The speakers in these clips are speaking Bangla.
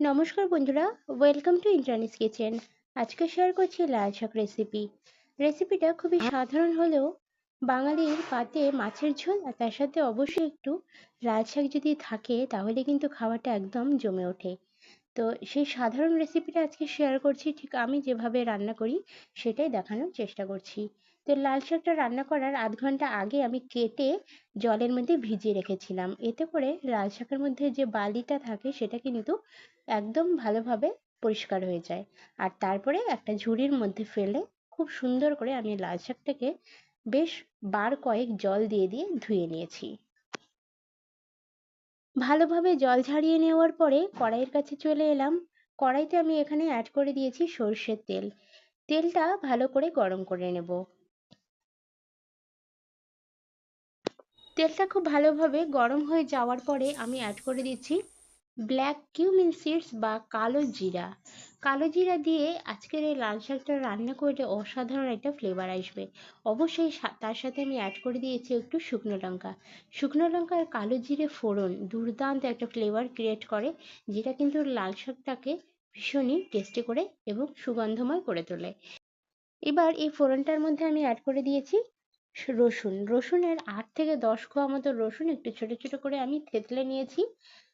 নমস্কার বন্ধুরা ওয়েলকাম টু ইন্টারনেস কিচেন আজকে শেয়ার করছি লাল শাক রেসিপি রেসিপিটা খুবই সাধারণ হলেও বাঙালির পাতে মাছের ঝোল আর তার সাথে অবশ্যই একটু লাল শাক যদি থাকে, তাহলে কিন্তু খাওয়াটা একদম জমে ওঠে। তো সেই সাধারণ রেসিপিটা আজকে শেয়ার করছি, ঠিক আমি যেভাবে রান্না করি সেটাই দেখানোর চেষ্টা করছি। তো লাল শাকটা রান্না করার আধ ঘণ্টা আগে আমি কেটে জলের মধ্যে ভিজিয়ে রেখেছিলাম। এতে করে লাল শাকের মধ্যে যে বালিটা থাকে সেটা কিন্তু একদম ভালোভাবে পরিষ্কার হয়ে যায়। আর তারপরে একটা ঝুড়ির মধ্যে ফেলে খুব সুন্দর করে আমি লাল শাকটাকে বেশ বার কয়েক জল দিয়ে দিয়ে ধুয়ে নিয়েছি। ভালোভাবে জল ঝাড়িয়ে নেওয়ার পরে কড়াইয়ের কাছে চলে এলাম। কড়াইতে আমি এখানে অ্যাড করে দিয়েছি সর্ষের তেল। তেলটা ভালো করে গরম করে নেব। তেলটা খুব ভালোভাবে গরম হয়ে যাওয়ার পরে আমি অ্যাড করে দিচ্ছি ব্ল্যাক কিউমিন সিডস বা কালো জিরা। কালো জিরা দিয়ে আজকের এই লাল শাকটা রান্না করলে অসাধারণ একটা ফ্লেভার আসবে। অবশ্যই তার সাথে আমি অ্যাড করে দিয়েছি একটু শুকনো লঙ্কা। শুকনো লঙ্কা আর কালো জিরে ফোড়ন দুর্দান্ত একটা ফ্লেভার ক্রিয়েট করে, যেটা কিন্তু লাল শাকটাকে ভীষণই টেস্টি করে এবং সুগন্ধময় করে তোলে। এবার এই ফোড়নটার মধ্যে আমি অ্যাড করে দিয়েছি রসুন। রসুনের আট থেকে দশ কোয়া মতো রসুন একটু ছোট ছোট করে আমি থেতলে নিয়েছি।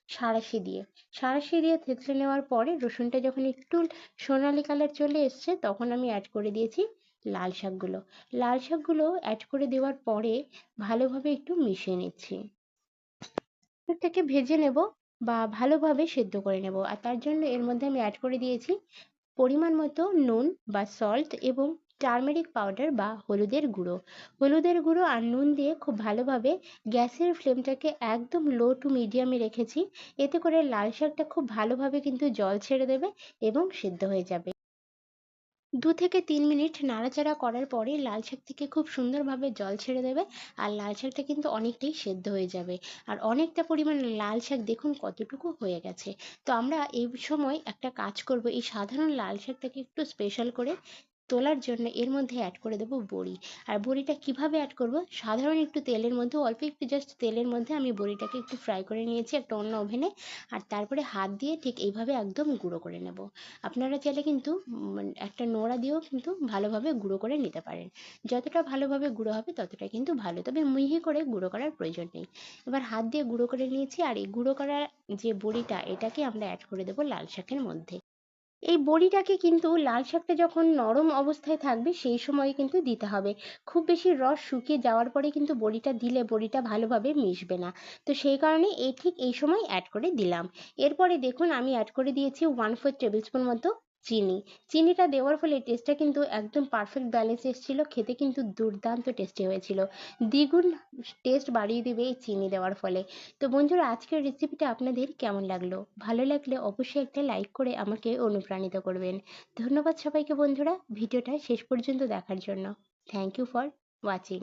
সাঁড়াশি দিয়ে। সাঁড়াশি দিয়ে থেতলে নেওয়ার পরে রসুনটা যখন একটু সোনালি কালার চলে এসছে, তখন আমি অ্যাড করে দিয়েছি লাল শাকগুলো। লাল শাকগুলো অ্যাড করে দেওয়ার পরে ভালোভাবে একটু মিশিয়ে নিচ্ছি। এটাকে ভেজে নেব বা ভালোভাবে সেদ্ধ করে নেব। আর তার জন্য এর মধ্যে আমি অ্যাড করে দিয়েছি পরিমাণ মতো নুন বা সল্ট এবং টারমেরিক পাউডার বা হলুদের গুঁড়ো। হলুদের গুঁড়ো আর নুন দিয়ে খুব ভালোভাবে গ্যাসের ফ্লেমটাকে একদম লো টু মিডিয়ামে রেখেছি। এতে করে লাল শাকটা খুব ভালোভাবে কিন্তু জল ছেড়ে দেবে এবং সেদ্ধ হয়ে যাবে। দু থেকে তিন মিনিট নাড়াচাড়া করার পরে লাল শাক থেকে খুব সুন্দরভাবে জল ছেড়ে দেবে আর লাল শাকটা কিন্তু অনেকটাই সেদ্ধ হয়ে যাবে। আর অনেকটা পরিমাণ লাল শাক দেখুন কতটুকু হয়ে গেছে। তো আমরা এই সময় একটা কাজ করব, এই সাধারণ লাল শাকটাকে একটু স্পেশাল করে তোলার জন্য এর মধ্যে অ্যাড করে দেবো বড়ি। আর বড়িটা কীভাবে অ্যাড করব? সাধারণ একটু তেলের মধ্যে, অল্প একটু জাস্ট তেলের মধ্যে আমি বড়িটাকে একটু ফ্রাই করে নিয়েছি একটা অন্য ওভেনে আর তারপরে হাত দিয়ে ঠিক এইভাবে একদম গুঁড়ো করে নেব। আপনারা চাইলে কিন্তু একটা নোড়া দিয়েও কিন্তু ভালোভাবে গুঁড়ো করে নিতে পারেন। যতটা ভালোভাবে গুঁড়ো হবে ততটা কিন্তু ভালো। তবে মিহি করে গুঁড়ো করার প্রয়োজন নেই। এবার হাত দিয়ে গুঁড়ো করে নিয়েছি। আর এই গুঁড়ো করা যে বড়িটা, এটাকে আমরা অ্যাড করে দেবো লাল শাকের মধ্যে। এই বড়িটাকে কিন্তু লাল শাকটা যখন নরম অবস্থায় থাকবে, সেই সময় কিন্তু দিতে হবে। খুব বেশি রস শুকিয়ে যাওয়ার পরে কিন্তু বড়িটা দিলে বড়িটা ভালোভাবে মিশবে না। তো সেই কারণে এই ঠিক এই সময় অ্যাড করে দিলাম। এরপরে দেখুন, আমি অ্যাড করে দিয়েছি ওয়ান ফোর টেবিল স্পুন মতো চিনি। চিনিটা দেওয়ার ফলে টেস্টটা কিন্তু একদম পারফেক্ট ব্যালেন্স এসেছিল, খেতে কিন্তু দুর্দান্ত টেস্টি হয়েছিল। দ্বিগুণ টেস্ট বাড়িয়ে দেবে এই চিনি দেওয়ার ফলে। তো বন্ধুরা, আজকের রেসিপিটা আপনাদের কেমন লাগল? ভালো লাগলে অবশ্যই একটা লাইক করে আমাকে অনুপ্রাণিত করবেন। ধন্যবাদ সবাইকে বন্ধুরা, ভিডিওটা শেষ পর্যন্ত দেখার জন্য। Thank you for watching